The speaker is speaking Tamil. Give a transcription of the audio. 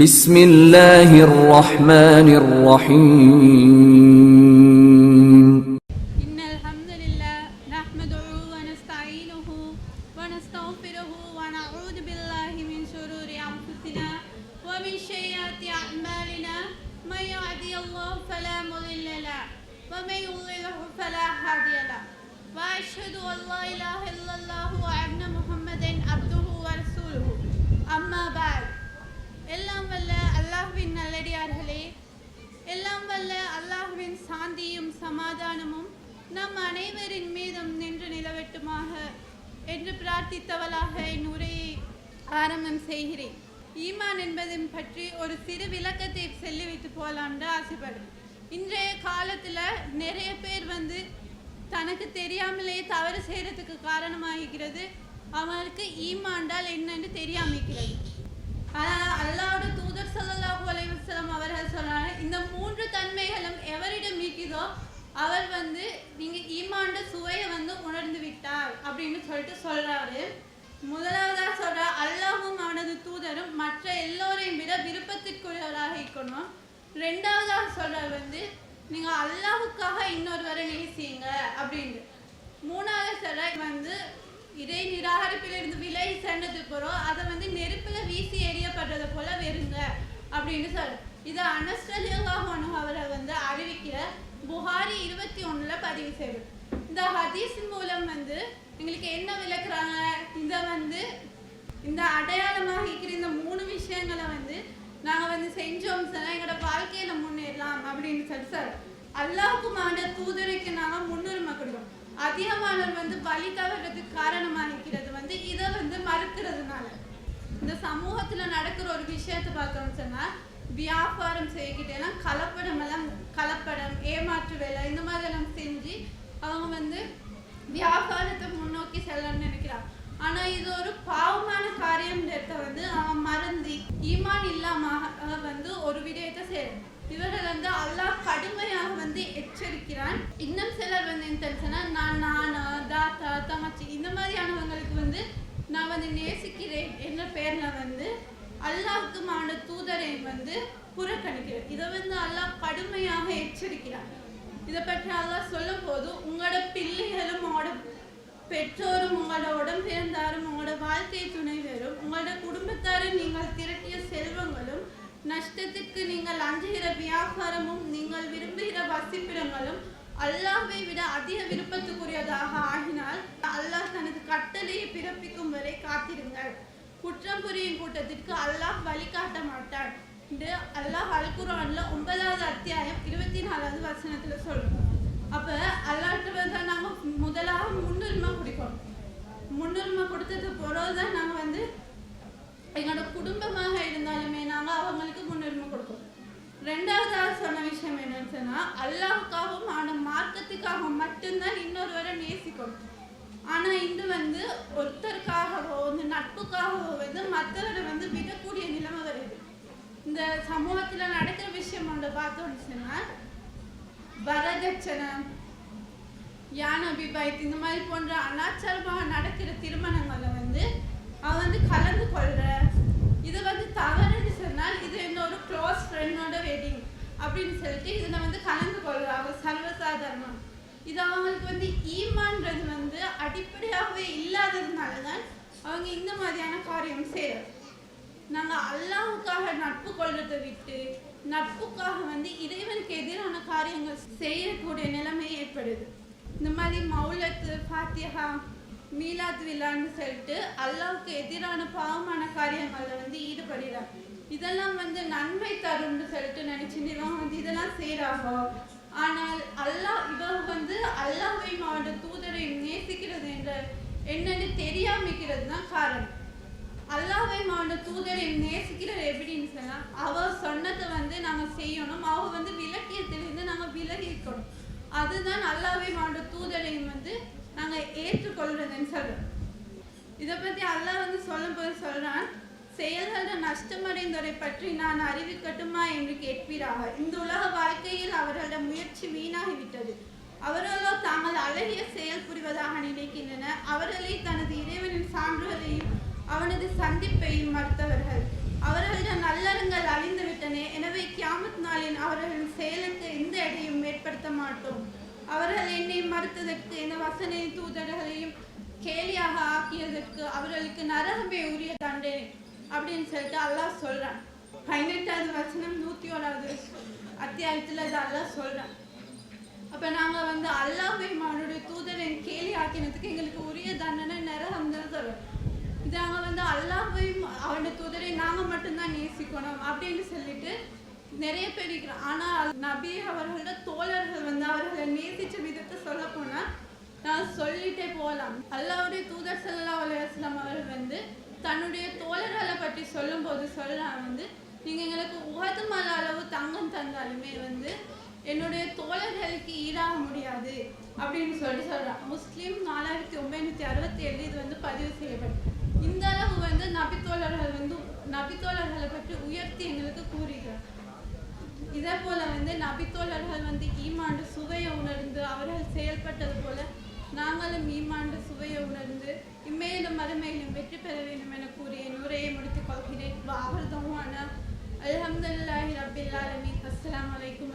بسم الله الرحمن الرحيم إن الحمد لله نحمده ونستعينه ونستغفره ونعوذ بالله من شرور أنفسنا ومن سيئات أعمالنا من يهدي الله فلا مضل له ومن يضلله فلا هادي له وأشهد أن لا إله إلا الله وأن محمدا عبده ورسوله أما بعد எல்லாம் வல்ல அல்லாஹ்வின் நல்லடியார்களே. எல்லாம் வல்ல அல்லாஹ்வின் சாந்தியும் சமாதானமும் நம் அனைவரின் மீதும் நின்று நிலவட்டுமாக என்று பிரார்த்தித்தவளாக என் உரையை ஆரம்பம் செய்கிறேன். ஈமான் என்பதன் பற்றி ஒரு சிறு விளக்கத்தை செல்லி வைத்து போகலான்னு ஆசைப்படும் இன்றைய காலத்தில் நிறைய பேர் வந்து தனக்கு தெரியாமலே தவறு செய்கிறதுக்கு காரணமாகிறது. அவனுக்கு ஈமாண்டால் என்னன்னு தெரியாமிக்கிறது அவர் வந்து நீங்க ஈமாண்ட சுவையை வந்து உணர்ந்து விட்டார் அப்படின்னு சொல்லிட்டு சொல்றாரு. முதலாவதா சொல்ற அல்லாஹும் அவனது தூதரும் மற்ற எல்லோரையும் விட விருப்பத்திற்குரியவராக இருக்கணும். ரெண்டாவதாக சொல்றார் வந்து நீங்க அல்லாஹுக்காக இன்னொருவரை நேசிங்க அப்படின்னு. மூணாவது சொல்ற வந்து இறை நிராகரிப்பிலிருந்து விலை சென்றது போறோம் அதை வந்து நெருப்புல வீசி எரியப்படுறது போல வெறுங்க அப்படின்னு சொல்ற. இதை அனஸ்டலியாகனு அவரை வந்து அறிவிக்கிற புகாரி இருபத்தி ஒண்ணுல பதிவு செய்வது இந்த ஹதீஸ் மூலம் வந்து எங்களுக்கு என்ன விளக்குறாங்க? இந்த வந்து இந்த அடையாளமாக இருக்கிற இந்த மூணு விஷயங்களை வந்து நாங்க வந்து செஞ்சோம் சார். எங்களோட வாழ்க்கையில முன்னேறலாம் அப்படின்னு சொல்லி சார். அல்லாவுக்குமான தூதருக்கு நாங்கள் முன்னுரிமை கொடுக்கணும் அதிகமானவர் வந்து பலி தவறதுக்கு காரணமாக இருக்கிறது வந்து இதை வந்து மறுக்கிறதுனால. இந்த சமூகத்துல நடக்கிற ஒரு விஷயத்தை பார்த்தோம்னு சொன்னா வியாபாரம் செய்யக்கிட்டேலாம் கலப்படம் எல்லாம் கலப்படம் ஏமாற்று வேலை இந்த மாதிரி எல்லாம் செஞ்சு அவங்க வந்து வியாபாரத்தை முன்னோக்கி செல்லணும்னு நினைக்கிறாங்க. ஆனா இது ஒரு பாவமான காரியம்ன்றத வந்து அவன் மறந்து ஈமான் இல்லாம வந்து ஒரு விடயத்தை செய்யணும் இவர்கள் வந்து அல்லாஹ் கடுமையாக வந்து எச்சரிக்கிறான். இன்னும் சிலர் வந்து என்ன தெரிஞ்சுன்னா நான் நானா தாத்தா தங்கச்சி இந்த மாதிரியானவங்களுக்கு வந்து நான் வந்து நேசிக்கிறேன் என்ற பேர்ல வந்து அல்லாஹ்க்குமான தூதரை வந்து புறக்கணிக்கிறார். இதை வந்து அல்லாஹ் கடுமையாக எச்சரிக்கிறார். இதை பற்றி அல்லாஹ் சொல்லும் போது உங்களோட பிள்ளைகளும் உங்களோட பெற்றோரும் உங்களோட உடம்பிறந்தாரும் உங்களோட வாழ்க்கை துணைவரும் உங்களோட குடும்பத்தாரும் நீங்கள் திரட்டிய செல்வங்களும் நஷ்டத்துக்கு நீங்கள் அஞ்சுகிற வியாபாரமும் நீங்கள் விரும்புகிற வசிப்பிடங்களும் அல்லாஹ்வை விட அதிக விருப்பத்துக்குரியதாக ஆகினால் அல்லாஹ் தனது கட்டளையை பிறப்பிக்கும் வரை காத்திருங்கள். குற்றம் புரியும் கூட்டத்திற்கு அல்லாஹ் வழிகாட்ட மாட்டான் என்று அல்லாஹ் அல் குர்ஆன்ல ஒன்பதாவது அத்தியாயம் இருபத்தி நாலாவது வசனத்துல சொல்றோம் அப்ப அல்லாட்டு வந்து நாம முதலாக முன்னுரிமை கொடுக்கணும். முன்னுரிமை கொடுத்தது பிறகுதான் நாங்க வந்து எங்களோட குடும்பமாக இருந்தாலுமே நாங்க அவங்களுக்கு முன்னுரிமை கொடுப்போம் ரெண்டாவதாக சொன்ன விஷயம் என்னன்னு சொன்னா அல்லாவுக்காகவும் அவன மார்க்கத்துக்காகவும் மட்டும்தான் இன்னொருவரை நேசிக்கணும். ஆனா இது வந்து ஒருத்தருக்காகவோ இந்த நட்புக்காகவோ வந்து மற்றவரை வந்து விடக்கூடிய நிலைமை வருது இந்த சமூகத்துல நடக்கிற விஷயம் ஒன்று பார்த்தோம்னு சொன்னா வரதட்சணை யானை விபாயத்து இந்த மாதிரி போன்ற அனாச்சாரமாக நடக்கிற திருமணங்களை வந்து அவ வந்து கலந்து கொள்ற இது வந்து தவறுன்னு சொன்னால் இது என்னோட க்ளோஸ் ஃப்ரெண்டோட வெட்டிங் அப்படின்னு சொல்லிட்டு இதில் வந்து கலந்து கொள்ற அவ சர்வ இது அவங்களுக்கு வந்து ஈமான்றது வந்து அடிப்படையாகவே இல்லாததுனால தான் அவங்க இந்த மாதிரியான காரியம் செய்யறது. நாங்கள் அல்லாஹ்வுக்காக நட்பு கொள்றதை விட்டு நட்புக்காக வந்து இறைவனுக்கு எதிரான காரியங்கள் செய்யக்கூடிய நிலைமை ஏற்படுது. இந்த மாதிரி மௌலத்து ஃபாத்தியா மீலாத் விழான்னு சொல்லிட்டு அல்லாவுக்கு எதிரான பாவமான காரியங்களில் வந்து ஈடுபடுகிறாங்க இதெல்லாம் வந்து நன்மை தரும்னு சொல்லிட்டு நினச்சி நிறுவனம் வந்து இதெல்லாம் செய்கிறாங்க ஆனால் அல்லாஹ் இவங்க வந்து அல்லாஹ்வையும் அவனோட தூதரையும் நேசிக்கிறது என்ற என்னன்னு தெரியாமிக்கிறது தான் காரணம். அல்லாஹ்வை அவனோட தூதரை நேசிக்கிறது எப்படின்னு சொன்னா அவ சொன்னதை வந்து நாங்க செய்யணும் அவ வந்து விலக்கியத்திலிருந்து நாங்க விலகி இருக்கணும் அதுதான் அல்லாஹ்வை அவனோட தூதரையும் வந்து நாங்க ஏற்றுக்கொள்றதுன்னு சொல்றோம். இதை பத்தி அல்லாஹ் வந்து சொல்லும்போது சொல்றான் செயல்கள் நஷ்டமடைந்தோரை பற்றி நான் அறிவிக்கட்டுமா என்று கேட்பீராக. இந்த உலக வாழ்க்கையில் அவர்களோட முயற்சி வீணாகிவிட்டது. அவர்களோ தாங்கள் அழகிய செயல் புரிவதாக நினைக்கின்றன. அவர்களே தனது இறைவனின் சான்றுகளையும் அவனது சந்திப்பையும் மறுத்தவர்கள். அவர்களிடம் நல்லறங்கள் அழிந்துவிட்டன. எனவே கியாமத் நாளின் அவர்களின் செயலுக்கு எந்த எடையும் ஏற்படுத்த மாட்டோம். அவர்கள் என்னை மறுத்ததற்கு என வசனை தூதர்களையும் கேலியாக ஆக்கியதற்கு அவர்களுக்கு நரகமே உரிய தண்டனை அப்படின்னு சொல்லிட்டு அல்லாஹ் சொல்றான். பதினெட்டாவது வசனம் நூற்றி ஓராவது அத்தியாயத்தில் அது அல்லாஹ் சொல்கிறான் வந்து அல்லாஹ் அவனுடைய தூதரை கேலி ஆக்கினதுக்கு எங்களுக்கு உரிய தண்டனை நிறம் தரும் சொல்றோம் இது அவங்க வந்து அல்லாஹையும் அவனுடைய தூதரை நாங்க மட்டும்தான் நேசிக்கணும் அப்படின்னு சொல்லிட்டு நிறைய பேர் இருக்கிறோம் ஆனா நபி அவர்களோட தோழர்கள் வந்து அவர்களை நேசிச்ச விதத்தை சொல்ல போனால் நான் சொல்லிட்டே போகலாம். அல்லாவுடைய தூதர் செல்லா அலுவலாம் வஸல்லம் அவர்கள் வந்து தன்னுடைய தோழர்களை பற்றி சொல்லும்போது சொல்லலாம் வந்து நீங்க எங்களுக்கு உகது மல அளவு தங்கம் தந்தாலுமே வந்து என்னுடைய தோழர்களுக்கு ஈடாக முடியாது அப்படின்னு சொல்லிட்டு சொல்றான். முஸ்லீம் நாலாயிரத்தி ஒன்பது அறுபத்தி ஏழு இது வந்து பதிவு செய்யப்படும் இந்த அளவு வந்து நபித்தோழர்கள் வந்து நபித்தோழர்களை பற்றி உயர்த்தி எங்களுக்கு கூறுகிறார். இதே போல வந்து நபித்தோழர்கள் வந்து ஈமாண்டு சுவையை உணர்ந்து அவர்கள் செயல்பட்டது போல நாங்களும் ஈமாண்டு சுவையை உணர்ந்து இம்மையிலும் மறுமையிலும் வெற்றி பெற வேண்டும் என கூறிய நுரையை முடித்துக் கொள்கிறேன். அவர் അലഹമുല്ലാഹി റബ്ബിൽ ആലമീൻ. അസ്സലാമു അലൈക്കും